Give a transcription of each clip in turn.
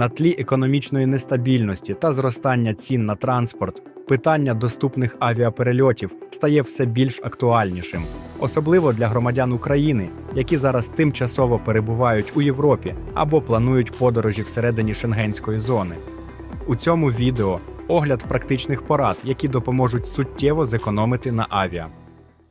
На тлі економічної нестабільності та зростання цін на транспорт, питання доступних авіаперельотів стає все більш актуальнішим, особливо для громадян України, які зараз тимчасово перебувають у Європі або планують подорожі всередині шенгенської зони. У цьому відео огляд практичних порад, які допоможуть суттєво зекономити на авіа.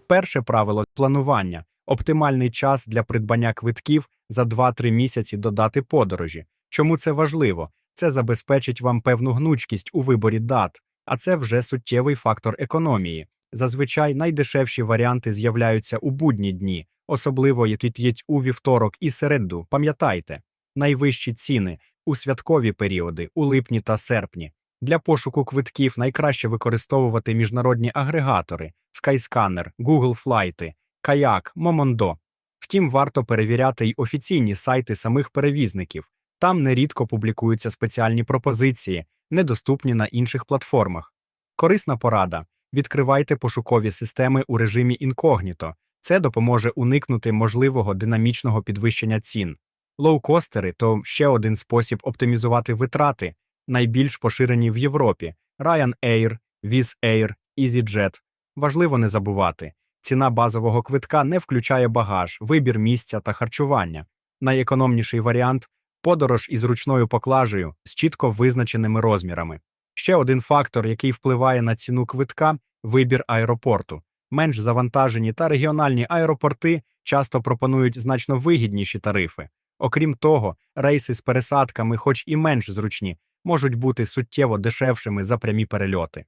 Перше правило планування оптимальний час для придбання квитків за 2-3 місяці до дати подорожі. Чому це важливо? Це забезпечить вам певну гнучкість у виборі дат, а це вже суттєвий фактор економії. Зазвичай найдешевші варіанти з'являються у будні дні, особливо ють у вівторок і середу. Пам'ятайте, найвищі ціни у святкові періоди, у липні та серпні. Для пошуку квитків найкраще використовувати міжнародні агрегатори Skyscanner, Google Flight, Kayak, Momondo. Втім, варто перевіряти й офіційні сайти самих перевізників. Там нерідко публікуються спеціальні пропозиції, недоступні на інших платформах. Корисна порада: відкривайте пошукові системи у режимі інкогніто. Це допоможе уникнути можливого динамічного підвищення цін. Лоукостери то ще один спосіб оптимізувати витрати, найбільш поширені в Європі: Ryanair, Wizz Air, EasyJet. Важливо не забувати. Ціна базового квитка не включає багаж, вибір місця та харчування. Найекономніший варіант подорож із ручною поклажею з чітко визначеними розмірами. Ще один фактор, який впливає на ціну квитка вибір аеропорту. Менш завантажені та регіональні аеропорти часто пропонують значно вигідніші тарифи. Окрім того, рейси з пересадками, хоч і менш зручні, можуть бути суттєво дешевшими за прямі перельоти.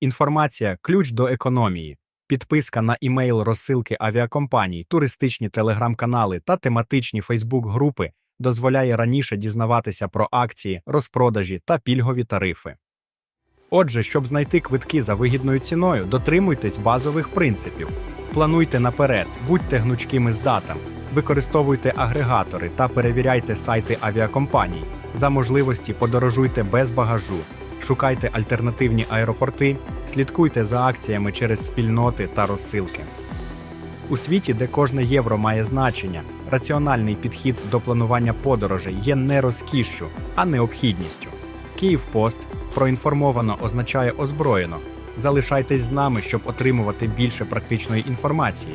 Інформація ключ до економії. Підписка на імейл розсилки авіакомпаній, туристичні телеграм-канали та тематичні Фейсбук-групи дозволяє раніше дізнаватися про акції, розпродажі та пільгові тарифи. Отже, щоб знайти квитки за вигідною ціною, дотримуйтесь базових принципів. Плануйте наперед, будьте гнучкими з датами, використовуйте агрегатори та перевіряйте сайти авіакомпаній. За можливості подорожуйте без багажу, шукайте альтернативні аеропорти, слідкуйте за акціями через спільноти та розсилки. У світі, де кожне євро має значення, раціональний підхід до планування подорожей є не розкішшю, а необхідністю. Київпост проінформовано означає озброєно. Залишайтесь з нами, щоб отримувати більше практичної інформації.